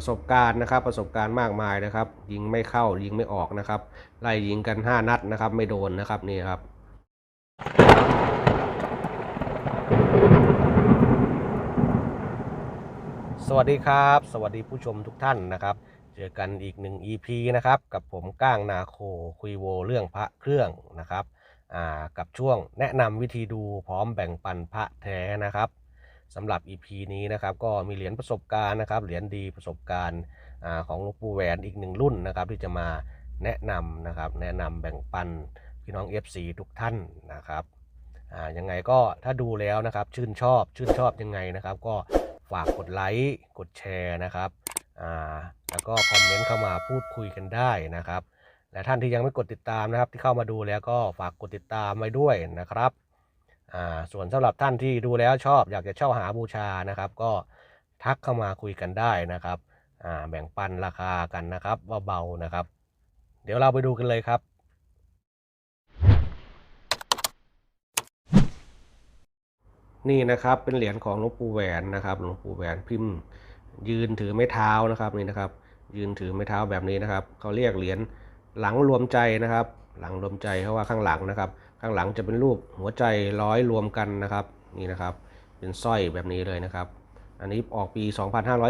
ประสบการณ์นะครับ ประสบการณ์มากมายนะครับ ยิงไม่เข้ายิงไม่ออกนะครับไล่ยิงกัน 5 นัดนะครับ ไม่โดนนะครับนี่ครับสวัสดีครับ สวัสดีผู้ชมทุกท่านนะครับ เจอกันอีกหนึ่ง EP นะครับ กับผมก้างนาโคคุยโวเรื่องพระเครื่องนะครับกับช่วงแนะนำวิธีดูพร้อมแบ่งปันพระแท้นะครับ สำหรับ EP นี้นะครับก็มีเหรียญประสบการณ์นะครับเหรียญดีประสบการณ์ของหลวงปู่แหวนอีกหนึ่งรุ่นนะครับที่จะมาแนะนำนะครับแนะนำแบ่งปันพี่น้อง FC ทุกท่านนะครับอ่ายังไงก็ถ้าดูแล้วนะครับชื่นชอบชื่นชอบยังไงนะครับ ก็ฝากกดไลค์กดแชร์นะครับแล้วก็คอมเมนต์เข้ามาพูดคุยกันได้นะครับ และท่านที่ยังไม่กดติดตามนะครับ ที่เข้ามาดูแล้วก็ฝากกดติดตามไว้ด้วยนะครับ อ่าส่วนสำหรับท่านที่ดูแล้วชอบอยากจะเช่าหาบูชานะครับ ก็ทักเข้ามาคุยกันได้นะครับอ่าแบ่งปันราคากันนะครับว่าเบานะครับ เดี๋ยวเราไปดูกันเลยครับนี่นะครับเป็นเหรียญของหลวงปู่แหวนนะครับหลวงปู่แหวนพิมพ์ ยืนถือไม้เท้านะครับนี่นะครับ ยืนถือไม้เท้าแบบนี้นะครับเขาเรียกเหรียญหลังรวมใจนะครับ หลังรวมใจเพราะว่าข้างหลังนะครับ ข้างหลังจะเป็นรูปหัวใจร้อยรวมกันนะครับนี่นะครับ เป็นสร้อยแบบนี้เลยนะครับ อันนี้ออกปี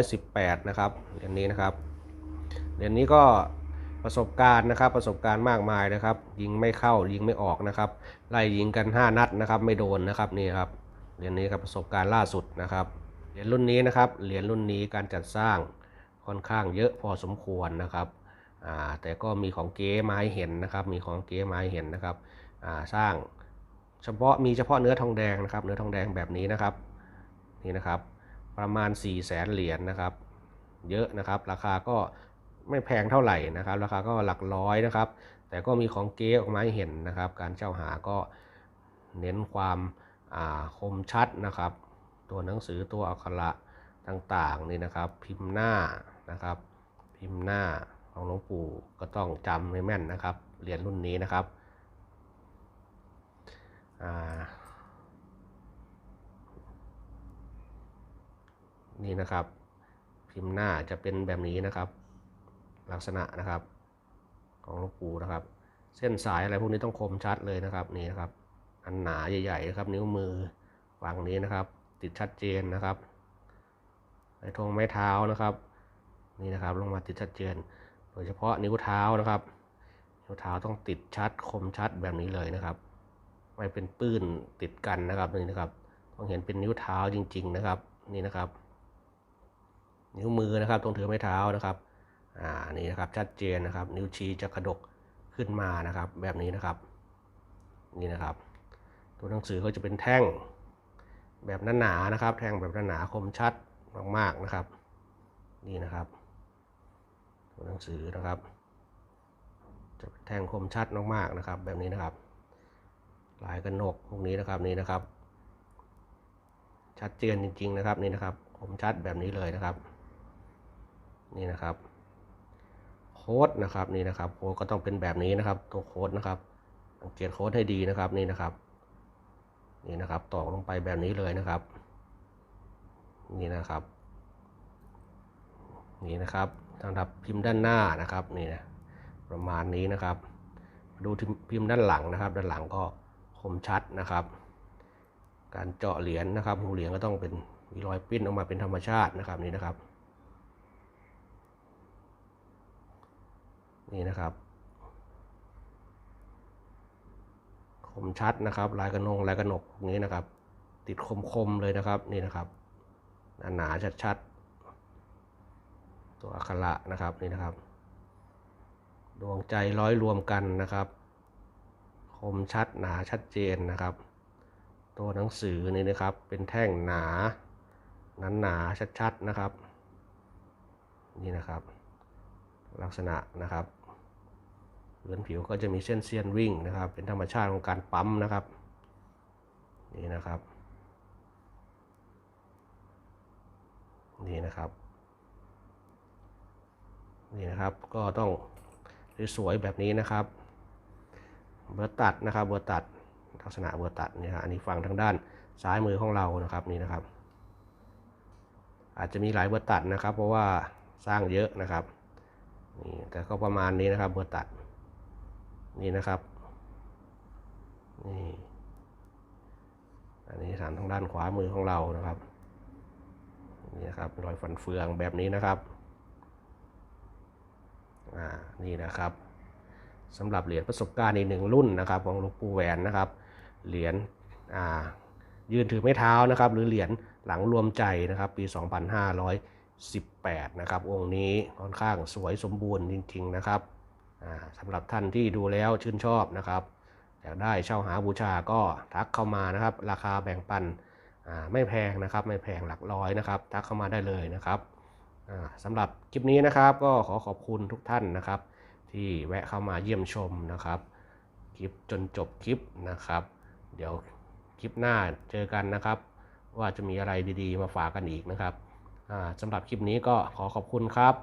2518 นะครับเหรียญนี้นะครับเหรียญนี้ก็ประสบการณ์นะครับประสบการณ์มากมายนะครับ ยิงไม่เข้ายิงไม่ออกนะครับไล่ยิงกัน 5 นัดนะครับ ไม่โดนนะครับนี่ครับเหรียญนี้ครับประสบการณ์ล่าสุดนะครับเหรียญรุ่นนี้นะครับเหรียญรุ่นนี้การจัดสร้างค่อนข้างเยอะพอสมควรนะครับ แต่ก็มีของเก๊มาให้เห็นนะครับ มีของเก๊มาให้เห็นนะครับสร้างเฉพาะมีเฉพาะเนื้อทองแดงนะครับ เนื้อทองแดงแบบนี้นะครับนี่นะครับประมาณ 4 0 0แสนเหรียญนะครับ เยอะนะครับ ราคาก็ไม่แพงเท่าไหร่นะครับ ราคาก็หลักร้อยนะครับ แต่ก็มีของเก๊ออกมาให้เห็นนะครับ การเจ้าหาก็เน้นความาคมชัดนะครับ ตัวหนังสือตัวอักขระต่างๆนี่นะครับ พิมพ์หน้านะครับ พิมพ์หน้า ของหลวงปู่ก็ต้องจำให้แม่นนะครับ เหรียญรุ่นนี้นะครับนี่นะครับ พิมพ์หน้าจะเป็นแบบนี้นะครับ ลักษณะนะครับ ของหลวงปู่นะครับ เส้นสายอะไรพวกนี้ต้องคมชัดเลยนะครับนี่นะครับ อันหนาใหญ่ๆนะครับ นิ้วมือฝั่งนี้นะครับ ติดชัดเจนนะครับไอทงไม้เท้านะครับ นี่นะครับ ลงมาติดชัดเจน ยเฉพาะนิ้วเท้านะครับ นิ้วเท้าต้องติดชัดคมชัดแบบนี้เลยนะครับ ไม่เป็นปื้นติดกันนะครับนี่นะครับต้องเห็นเป็นนิ้วเท้าจริง ๆนะครับ นี่นะครับ นิ้วมือนะครับตรงถือไม้เท้านะครับอ่านี่นะครับชัดเจนนะครับ นิ้วชี้จะกระดกขึ้นมานะครับ แบบนี้นะครับ นี่นะครับ ตัวหนังสือก็จะเป็นแท่งแบบหนาๆนะครับ แท่งแบบหนาๆคมชัดมากๆนะครับ นี่นะครับ ตัวหนังสือนะครับ จะแท่งคมชัดมากๆนะครับ แบบนี้นะครับ ลายกระหนกพวกนี้นะครับนี่นะครับ ชัดเจนจริง ๆ นะครับนี่นะครับ คมชัดแบบนี้เลยนะครับ นี่นะครับ โค้ดนะครับนี่นะครับโค้ดก็ต้องเป็นแบบนี้นะครับ ตัวโค้ดนะครับสังเกตโค้ดให้ดีนะครับนี่นะครับ นี่นะครับตอกลงไปแบบนี้เลยนะครับ นี่นะครับ นี่นะครับ สำหรับพิมพ์ด้านหน้านะครับนี่นะประมาณนี้นะครับ ดูพิมพ์ด้านหลังนะครับ ด้านหลังก็คมชัดนะครับ การเจาะเหรียญนะครับหูเหรียญก็ต้องเป็นมีรอยปิ้นออกมาเป็นธรรมชาตินะครับนี่นะครับ นี่นะครับ คมชัดนะครับลายกระนงลายกระหนกพวกนี้นะครับ ติดคมๆเลยนะครับนี่นะครับหนาๆชัดๆ ตัวอักขระนะครับนี่นะครับ ดวงใจร้อยรวมกันนะครับ คมชัดหนาชัดเจนนะครับ ตัวหนังสือนี่นะครับเป็นแท่งหนาหนาหนาชัดๆนะครับ นี่นะครับ ลักษณะนะครับพื้นผิวก็จะมีเส้นเซียนวิ่งนะครับ เป็นธรรมชาติของการปั๊มนะครับ นี่นะครับ นี่นะครับ นี่นะครับก็ต้องสวยแบบนี้นะครับเบอร์ตัดนะครับเบอร์ตัดลักษณะเบอร์ตัดนี่ครับอันนี้ฝั่งทางด้านซ้ายมือของเรานะครับนี่นะครับ อาจจะมีหลายเบอร์ตัดนะครับ เพราะว่าสร้างเยอะนะครับนี่แต่ก็ประมาณนี้นะครับเบอร์ตัดนี่นะครับนี่อันนี้ฐานทางด้านขวามือของเรานะครับนี่นะครับรอยฟันเฟืองแบบนี้นะครับ นี่นะครับสำหรับเหรียญประสบการณ์อีกหนึ่งรุ่นนะครับ ของหลวงปู่แหวนนะครับ เหรียญยืนถือไม้เท้านะครับ หรือเหรียญหลังรวมใจนะครับปี 2518 นะครับ องค์นี้ค่อนข้างสวยสมบูรณ์จริง ๆ นะครับสำหรับท่านที่ดูแล้วชื่นชอบนะครับอยากได้เช่าหาบูชาก็ทักเข้ามานะครับ ราคาแบ่งปันไม่แพงนะครับ ไม่แพงหลักร้อยนะครับ ทักเข้ามาได้เลยนะครับ สำหรับคลิปนี้นะครับ ก็ขอขอบคุณทุกท่านนะครับ ที่แวะเข้ามาเยี่ยมชมนะครับ คลิปจนจบคลิปนะครับ เดี๋ยวคลิปหน้าเจอกันนะครับ ว่าจะมีอะไรดีๆ มาฝากกันอีกนะครับสำหรับคลิปนี้ก็ขอขอบคุณครับ